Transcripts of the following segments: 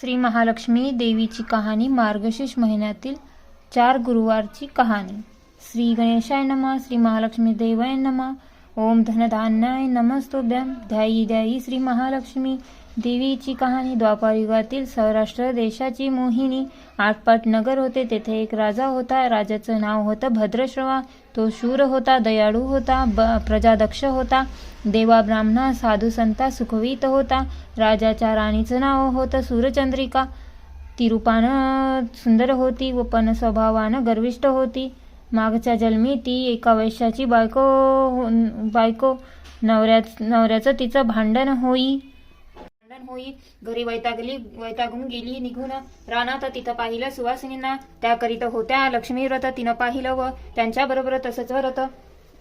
श्री महालक्ष्मी देवीची कहाणी मार्गशीर्ष महिन्यातील चार गुरुवारची कहाणी. श्री गणेशाय नमः श्री महालक्ष्मी देवाय नमः ओम धनधान्याय नमस्तोभ्यम ध्यायी ध्यायी श्री महालक्ष्मी देवीची कहाणी द्वापार युगातील सौराष्ट्र देशाची मोहिनी. आटपाट नगर होते तेथे एक राजा होता. राजाचं नाव होतं भद्रश्रवा. तो शूर होता दयाळू होता ब प्रजादक्ष होता. देवा ब्राह्मणा साधू संता सुखवीत होता. राजाच्या राणीचं नाव होतं सूरचंद्रिका. ती रूपानं सुंदर होती व पण स्वभावानं गर्विष्ट होती. मागच्या जन्मी ती एका वैश्याची बायको हो- बायको. नवऱ्या नवऱ्याचं तिचं भांडण होई. भांडण होई. घरी वैतागली वैतागून गेली निघून रानात तिथं पाहिलं सुवासिनींना. त्याकरिता होत्या लक्ष्मी व्रत तिनं पाहिलं व त्यांच्याबरोबर तसंच व्रत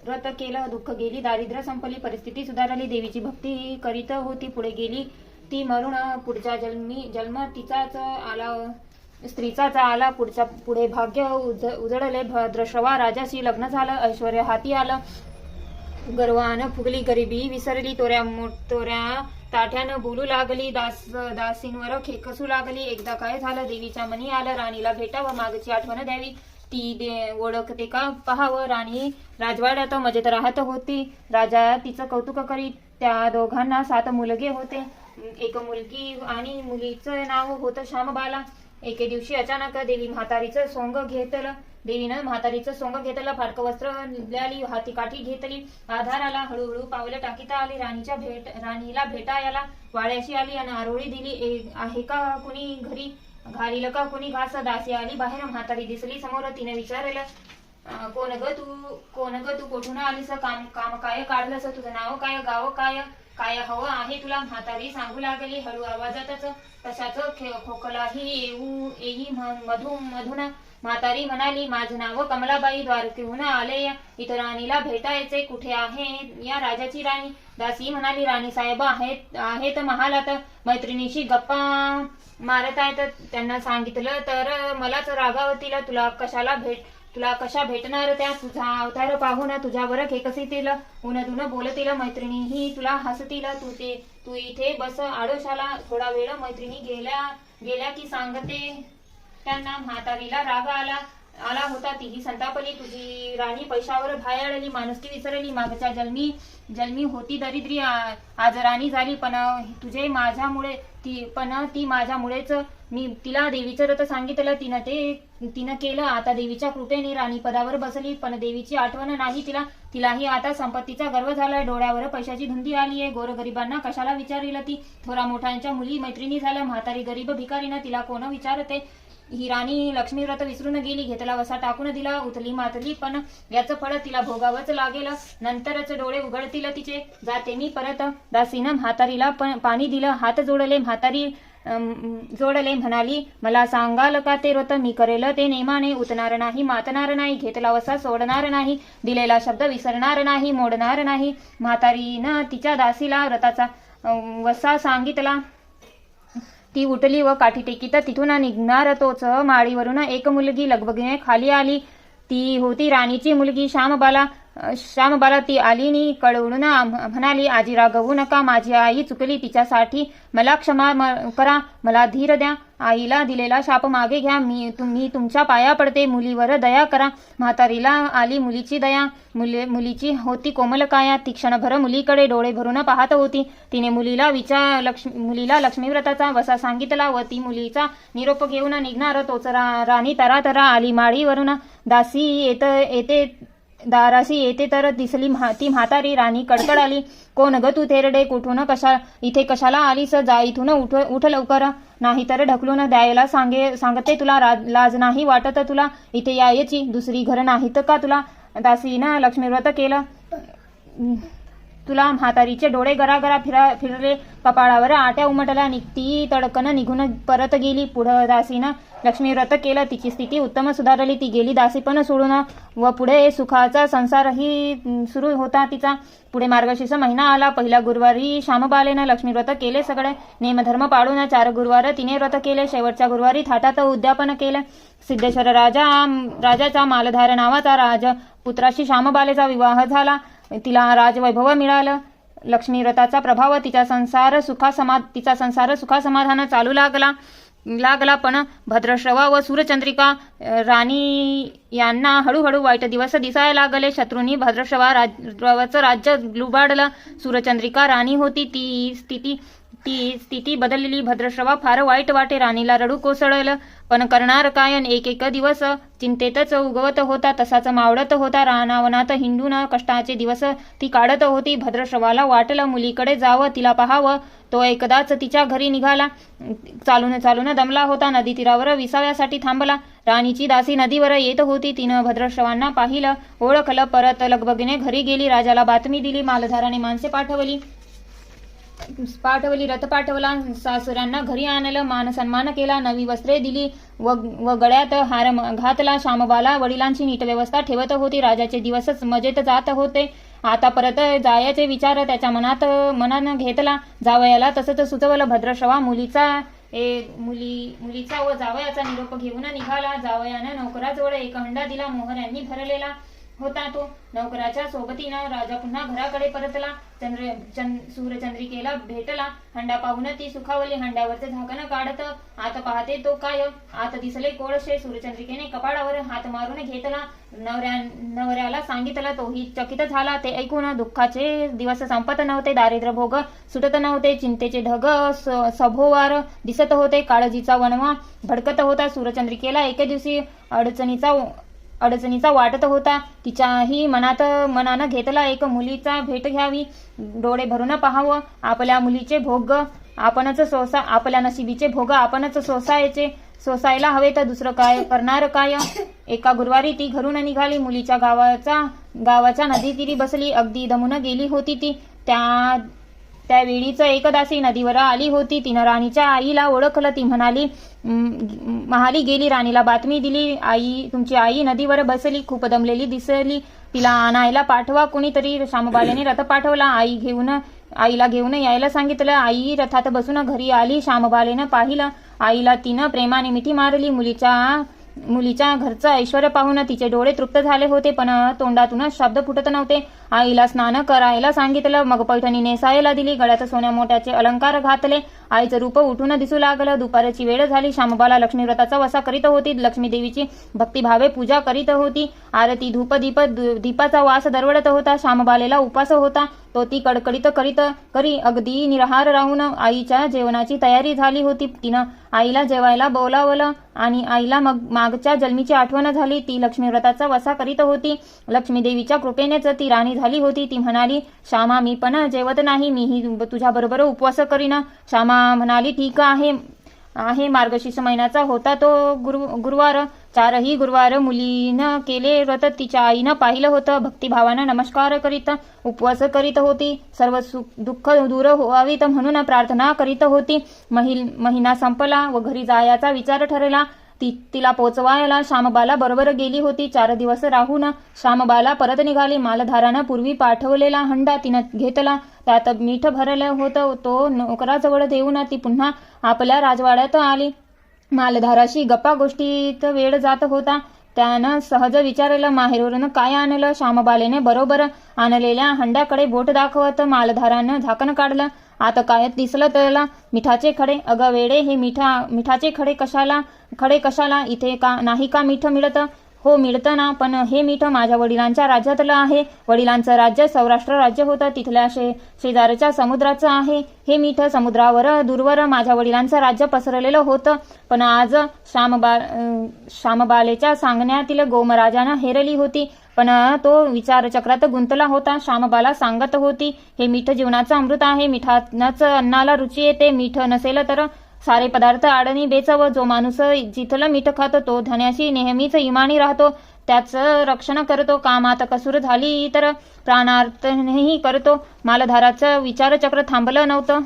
व्रत केलं. दुःख गेली दारिद्र्य संपली परिस्थिती सुधारली. देवीची भक्ती करीत होती पुढे गेली. ती मरुण पुढच्या जन्मी जन्म तिचाच आला स्त्रीचाच आला. पुढच्या पुढे भाग्य उज उजळले. भद्रश्रवा राजाशी लग्न झालं. ऐश्वर हाती आलं. गर्वानं फुगली गरिबी विसरली. तोऱ्या तोऱ्या ताठ्यानं बोलू लागली दास दासींवर खेकसू लागली. एकदा काय झालं देवीच्या मनी आलं राणीला भेटावं मागची आठवण द्यावी. ती दे ओळखते का? पहावं राणी. राजवाड्यात मजेत राहत होती. राजा तिचं कौतुक करीत त्या दोघांना सात मुलगे होते. एक मुलगी आणि मुलीचं नाव होतं श्यामबाला. एके दिवशी अचानक देवी म्हातारीचं सोंग घेतलं. देवीनं म्हातारीचं सोंग घेतलं फाटक वस्त्र लिहिली हाती काठी घेतली आधार आला हळूहळू पावलं टाकीता आली राणीच्या भेट राणीला भेटायला वाड्याशी आली आणि आरोळी दिली आहे का कुणी घरी? घालील का कुणी घास? दासी आली बाहेर म्हातारी दिसली समोर तिने विचारलं कोण ग तू? कोण ग तू? कुठून आलीस? काम काम काय काढलंस? तुझं नाव काय? गाव काय? काय हवं आहे तुला म्हातारी? सांगू लागली हळू आवाजातच. तशाच खोकलाही येऊ येई मधून मधून. म्हातारी म्हणाली माझं नाव कमलाबाई द्वारकेहून आले इथं राणीला भेटायचे कुठे आहे? या राजाची राणी. दासी म्हणाली राणी साहेब आहेत आहेत महालात. मैत्रिणीशी गप्पा मारत आहेत त्यांना सांगितलं तर मलाच रागावतीला. तुला कशाला भेट तुला कशा भेटणार त्या? तुझा अवतार पाहून तुझ्यावर उन उन्हतून बोलतील मैत्रिणी. ही तुला हसतील तू ते तू इथे बस आडोशाला थोडा वेळ मैत्रिणी गेल्या गेल्या की सांगते. त्यांना म्हातारीला राग आला. आला होता तीही संतापली. तुझी राणी पैशावर भायाळली माणुसकी विसरली. मागच्या जन्मी जन्मी होती दरिद्री आज राणी झाली. पण तुझे माझ्यामुळे ती पण ती माझ्यामुळेच मी तिला देवीचं रथ सांगितलं. तिनं ते तिनं केलं. आता देवीच्या कृपेने राणी पदावर बसली. पण देवीची आठवण नाही तिला. तिलाही आता संपत्तीचा गर्व झालाय. डोळ्यावर पैशाची धुंदी आली आहे गोरगरिबांना कशाला विचारलं ती? थोरा मोठ्यांच्या मुली मैत्रिणी झाल्या. म्हातारी गरीब भिकारीनं तिला कोण विचारते? ही राणी लक्ष्मी व्रत विसरून गेली. घेतला वसा टाकून दिला उतली मातली पण याचं फळ तिला भोगावंच लागेल. नंतरच डोळे उघडतील तिचे. जाते मी परत. दासीनं म्हातारीला पण पाणी दिलं. हात जोडले म्हातारी जोडले म्हणाली मला सांगाल का ते व्रत? मी करेल ते नेमाने. उतणार नाही मातणार नाही. घेतला वसा सोडणार नाही. दिलेला शब्द विसरणार नाही मोडणार नाही. म्हातारीनं तिच्या दासीला व्रताचा वसा सांगितला. ती उठली व काठी तर तिथून निघणार तोच. माळीवरून एक मुलगी लगबगीने खाली आली. ती होती राणीची मुलगी श्यामबाला. श्यामबाला ती आलीनी कळवून म्हणाली आजी रागवू नका माझी आई चुकली तिच्यासाठी. मला क्षमा म- करा मला धीर द्या. आईला दिलेला शाप मागे घ्या. मी तुम्ही तुमच्या पाया पडते. मुलीवर दया करा. म्हातारीला आली मुलीची दया. मुली मुलीची होती कोमल काया. ती क्षणभर मुलीकडे डोळे भरून पाहत होती. तिने मुलीला विचार लक्ष्मी मुलीला लक्ष्मीव्रताचा वसा सांगितला व ती मुलीचा निरोप घेऊन निघणार. तोच रा, राणी तरा तरा आली माळीवरून. दासी येत येते दाराशी येते तर दिसली म्हा- ती म्हातारी राणी कडकड आली. कोण ग तू थेरडे? कुठून कशा इथे कशाला आलीस? जा इथून उठ उठ लवकर. नाही तर ढकलून द्यायला सांगे सांगते तुला राज लाज नाही वाटत तुला? इथे यायची. दुसरी घर नाहीत का तुला? दासीनं लक्ष्मीव्रत केलं. तुला म्हातारीचे डोळे गरागरा फिरा फिरले. कपाळावर आट्या उमटल्या. निघती तडकन निघून परत गेली. पुढं दासीनं लक्ष्मी व्रत केलं. तिची स्थिती उत्तम सुधारली. ती गेली. दासी पण सोडून. व पुढे सुखाचा संसारही सुरू होता तिचा. पुढे मार्गशीर्ष महिना आला. पहिला गुरुवारी श्यामबालेनं लक्ष्मी व्रत केले सगळे. नेमधर्म पाळून चार गुरुवार तिने व्रत केले. शेवटच्या गुरुवारी थाटात उद्यापन केलं. सिद्धेश्वर राजा राजाचा मालधार नावाचा राज पुत्राशी श्यामबालेचा विवाह झाला. तिला राजवैभव मिळालं. लक्ष्मी प्रभाव तिचा संसार सुखा समा तिचा संसार सुखासमाधान चालू लागला. लागला पण भद्रश्रवा व सूरचंद्रिका राणी यांना हळूहळू वाईट दिवस दिसायला लागले. शत्रूंनी भद्रश्रवा राज्य लुबाडलं. सूरचंद्रिका राणी होती. ती स्थिती ती स्थिती बदललेली भद्रश्रवा फार वाईट वाटे राणीला रडू कोसळलं. पण करणार कायन? एक एक दिवस चिंतेतच उगवत होता. तसाच मावळत होता रानावनात. हिंडून कष्टाचे दिवस ती काढत होती. भद्रश्रवाला वाटलं मुलीकडे जावं तिला पाहावं. तो एकदाच तिच्या घरी निघाला. चालून चालून दमला होता. नदी तीरावर विसाव्यासाठी थांबला. राणीची दासी नदीवर येत होती. तिनं भद्रश्रवांना पाहिलं. ओळखलं. परत लगबगीने घरी गेली. राजाला बातमी दिली. मालधाराने माणसे पाठवली. पाठवली रथ पाठवला सासऱ्यांना घरी आणलं मान सन्मान केला नवी वस्त्रे दिली व व गळ्यात हार घातला श्यामबाला वडिलांची नीट व्यवस्था ठेवत होती. राजाचे दिवसच मजेत जात होते. आता परत जायचे विचार त्याच्या मनात मनानं घेतला. जावयाला तसंच सुचवलं भद्रशवा मुलीचा ए मुली मुलीचा व जावयाचा निरोप घेऊन निघाला. जावयानं नोकराजवळ एक हंडा दिला मोहर यांनी भरलेला. होता तो. नौकराच्या सोबतीनं राजा पुन्हा घराकडे परतला. चंद्र चंद सूर्यचंद्रिकेला भेटला. हंडा पाहून ती सुखावली हंड्यावरचं झाकण काढत. आत पाहते तो काय? आत दिसले कोळशे. सूर्यचंद्रिकेने कपाळावर हात मारून घेतला. नवऱ्या नवऱ्याला सांगितला तोही चकित झाला. ते ऐकून दुःखाचे दिवस संपत नव्हते. दारिद्र्य भोग सुटत नव्हते. चिंतेचे ढग स- सभोवार दिसत होते. काळजीचा वणवा भडकत होता. सूर्यचंद्रिकेला एके दिवशी अडचणीचा अडचणीचा वाटत होता. तिच्याही मनात मनानं घेतला एक मुलीचा भेट घ्यावी. डोळे भरून पाहावं. आपल्या मुलीचे भोग आपणच सोसा आपल्या नशिबीचे भोग आपणच सोसायचे. सोसायला हवे तर दुसरं काय करणार काय? एका गुरुवारी ती घरून निघाली. मुलीच्या गावाचा गावाच्या नदीतीरी बसली. अगदी दमून गेली होती ती. त्या त्यावेळीच एकदासी नदीवर आली होती. तिनं राणीच्या आईला ओळखलं. ती म्हणाली महाली गेली. राणीला बातमी दिली. आई तुमची आई नदीवर बसली. खूप दमलेली दिसली. तिला आणायला पाठवा. कुणीतरी श्यामबाल्याने रथ पाठवला. आई घेऊन आईला घेऊन यायला सांगितलं. आई रथात बसून घरी आली. श्यामबालेनं पाहिलं. आईला तिनं प्रेमाने मिठी मारली. मुलीच्या मुलीच्या घरचं ऐश्वर पाहून तिचे डोळे तृप्त झाले होते. पण तोंडातून शब्द फुटत नव्हते. आईला स्नान करायला सांगितलं मग पैठणी नेसायला दिली गळ्यात सोन्या मोठ्याचे अलंकार घातले. आईचं रूप उठून दिसू लागलं. दुपारची वेळ झाली. श्यामबाला लक्ष्मीव्रताचा वसा करीत होती. लक्ष्मी देवीची भक्तिभावे पूजा करीत होती. आरती धूप दीप दीपाचा वास दरवडत होता. श्यामबालेला उपास होता. तो ती कडकडीत करीत करी अगदी निरहार राहून आईच्या जेवणाची तयारी झाली होती. तिनं आईला जेवायला बोलावलं आणि आईला मग मागच्या जन्मीची आठवण झाली. ती लक्ष्मीव्रताचा वसा करीत होती. लक्ष्मी देवीच्या कृपेनेच ती राणी झाली होती ती म्हणाली श्यामा मी पण जेवत नाही मीही तुझ्या बरोबर उपवास करीन. श्यामा म्हणाली ठीक आहे आहे मार्गशीर्ष महिन्याचा होता तो गुरु गुरुवार. चारही गुरुवार मुलीनं केले व्रत तिच्या आईनं पाहिलं होतं भक्तिभावानं नमस्कार करीत उपवास करीत होती. सर्व सुख दुःख दूर व्हावीत म्हणून प्रार्थना करीत होती. महिल महिना संपला व घरी जायाचा विचार ठरला. ती तिला पोचवायला श्यामबाला बरोबर गेली होती. चार दिवस राहून श्यामबाला परत निघाली. मालधारानं पूर्वी पाठवलेला हंडा तिनं घेतला. त्यात मीठ भरलं होतं. तो नोकराजवळ देऊन ती पुन्हा आपल्या राजवाड्यात आली. मालधाराशी गप्पा गोष्टीत वेळ जात होता. त्यानं सहज विचारलं माहेरवरून काय आणलं? श्यामबालेने बरोबर आणलेल्या हंड्याकडे बोट दाखवत मालधारानं झाकण काढलं. आता काय दिसलं त्याला मिठाचे खडे अगं वेडे हे मिठा मिठाचे खडे कशाला खडे कशाला इथे का नाही का मीठ मिळतं? हो मिळतं ना पण हे मीठ माझ्या वडिलांच्या राज्यातलं आहे. वडिलांचं राज्य सौराष्ट्र राज्य होतं तिथल्या शे शेजारच्या समुद्राचं आहे. हे मीठ समुद्रावर दूरवर माझ्या वडिलांचं राज्य पसरलेलं होतं. पण आज श्यामबा अं, श्यामबालेच्या सांगण्यातील गोमराजानं हेरली होती. पण तो विचारचक्रात गुंतला होता. श्यामबाला सांगत होती हे मीठ जीवनाचं अमृत आहे. मिठानच अन्नाला रुची येते. मीठ नसेल तर सारे पदार्थ आडणी बेचव. जो माणूस जिथलं मीठ खातो तो धन्याशी नेहमीच इमानी राहतो. त्याचं रक्षण करतो. कामात कसूर झाली तर प्राणार्थही करतो. मालधाराचं विचारचक्र थांबलं नव्हतं.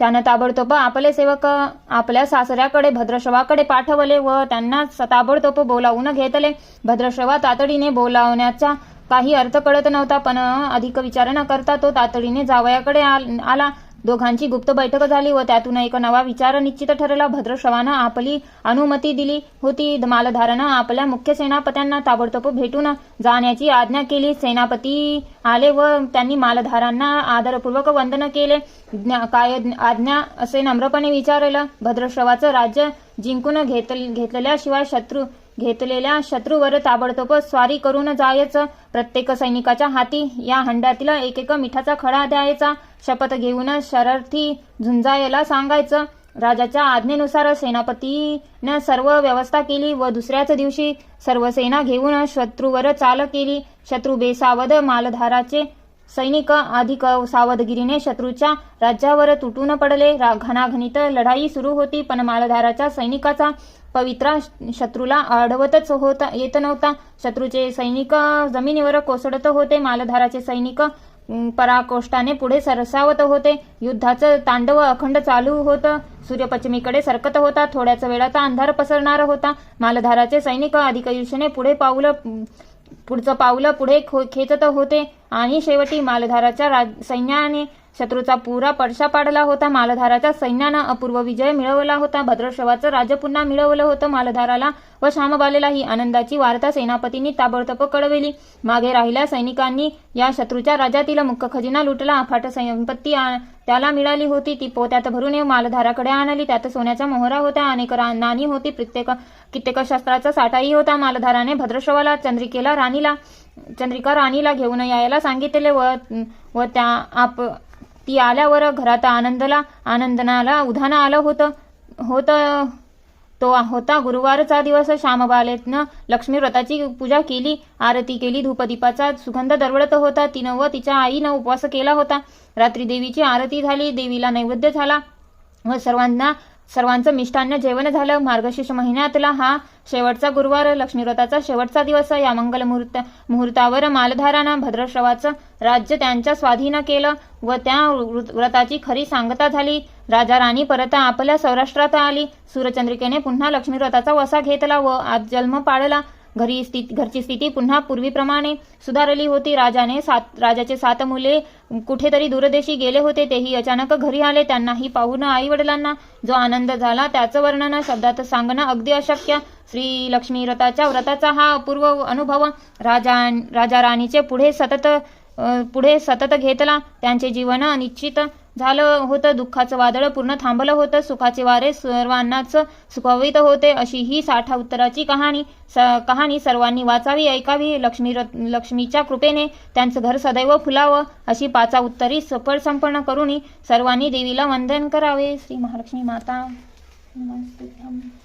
त्यानं ताबडतोब आपले सेवक आपल्या सासऱ्याकडे भद्रश्रवाकडे पाठवले व त्यांना ताबडतोब बोलावून घेतले. भद्रश्रवा तातडीने बोलावण्याचा काही अर्थ कळत नव्हता पण अधिक विचार न करता तो तातडीने जावयाकडे आला. दोघांची गुप्त बैठक झाली व त्यातून एक नवा विचार निश्चित ठरला. भद्रश्रवानं आपली अनुमती दिली होती. मालधारानं आपल्या मुख्य सेनापत्यांना ताबडतोब भेटून जाण्याची आज्ञा केली. सेनापती आले व त्यांनी मालधारांना आदरपूर्वक वंदन केले. ज्ञा- काय आज्ञा असे नम्रपणे विचारलं. भद्रश्रवाचं राज्य जिंकून घेत घेतलेल्याशिवाय शत्रू घेतलेल्या शत्रूवर ताबडतोब स्वारी करून जायच. प्रत्येक सैनिकाच्या हाती या हंड्यातील एक एक मिठाचा खडा द्यायचा. शपथ घेऊन शरार्थी झुंजायला सांगायचं. राजाच्या आज्ञेनुसार सेनापतीनं सर्व व्यवस्था केली व दुसऱ्याच दिवशी सर्व सेना घेऊन शत्रूवर चाल केली. शत्रू बेसावध मालधाराचे सैनिक अधिक सावधगिरीने शत्रूच्या राज्यावर तुटून पडले. रा- घणाघणीत लढाई सुरू होती पण मालधाराच्या सैनिकाचा पवित्रा शत्रूला अडवतच होता येत नव्हता. शत्रूचे सैनिक जमिनीवर कोसळत होते. मालधाराचे सैनिक पराकोष्टाने पुढे सरसावत होते. युद्धाचं तांडव अखंड चालू होतं. सूर्यपश्चिमीकडे सरकत होता. थोड्याच वेळात अंधार पसरणार होता. मालधाराचे सैनिक अधिक आयुष्याने पुढे पाऊल पुढचं पावलं पुढे खो- खेचत होते. आणि शेवटी मालधाराच्या राज- सैन्याने शत्रूचा पुरा पडशा पाडला होता. मालधाराच्या सैन्यानं अपूर्व विजय मिळवला होता. भद्रश्रवाचं राज्य पुन्हा मिळवलं होतं मालधाराला व शामबालेला ही आनंदाची वार्ता सेनापतींनी ताबडतोब कळवली. मागे राहिल्या सैनिकांनी या शत्रूच्या राज्यातील मुख्य खजिना लुटला. अफाट संपत्ती त्याला मिळाली होती. ती पोत्यात भरून मालधाराकडे आणली. त्यात सोन्याच्या मोहरा होत्या अनेक रा- नाणी होती. प्रत्येक कित्येक शस्त्राचा साठाही होता. मालधाराने भद्रश्रवाला चंद्रिकेला राणीला चंद्रिका राणीला घेऊन यायला सांगितले व व त्या आप ती आल्यावर घरात आनंदला आनंदनाला उधाण आलं होतं होतं तो होता गुरुवारचा दिवस. श्यामबालेतनं लक्ष्मी व्रताची पूजा केली आरती केली धूपदीपाचा सुगंध दरवळत होता. तिनं व तिच्या आईनं उपवास केला होता. रात्री देवीची आरती झाली देवीला नैवेद्य झाला व सर्वांना सर्वांचं मिष्टान्न जेवण झालं. मार्गशीर्ष महिन्यातला हा शेवटचा गुरुवार. लक्ष्मीव्रताचा शेवटचा दिवस. या मंगल मुहूर्त मुहूर्तावर मालधारानं भद्रश्रवाचं राज्य त्यांच्या स्वाधीन केलं व त्या व्रताची खरी सांगता झाली. राजा राणी परत आपल्या सौराष्ट्रात आली. सूर्यचंद्रिकेने पुन्हा लक्ष्मीव्रताचा वसा घेतला व आज जन्म पाळला. घरी स्थिती घरची स्थिती पुन्हा पूर्वीप्रमाणे सुधारली होती. राजाने सात राजाचे सात मुले कुठेतरी दूरदेशी गेले होते तेही अचानक घरी आले. त्यांनाही पाहून आई वडिलांना जो आनंद झाला त्याचं वर्णन शब्दात सांगणं अगदी अशक्य. श्री लक्ष्मी व्रताच्या व्रताचा हा अपूर्व अनुभव राजा राजा राणीचे पुढे सतत पुढे सतत घेतला. त्यांचे जीवन निश्चित झालं होतं दुःखाचं वादळ पूर्ण थांबलं होतं सुखाचे वारे सर्वांनाच सुखवित होते अशी ही साठा उत्तराची कहाणी. स कहाणी सर्वांनी वाचावी ऐकावी लक्ष्मी रत् लक्ष्मीच्या कृपेने त्यांचं घर सदैव फुलावं अशी पाचा उत्तरी सफळ संपन्न करूनही सर्वांनी देवीला वंदन करावे. श्री महालक्ष्मी माता. नमस्ते.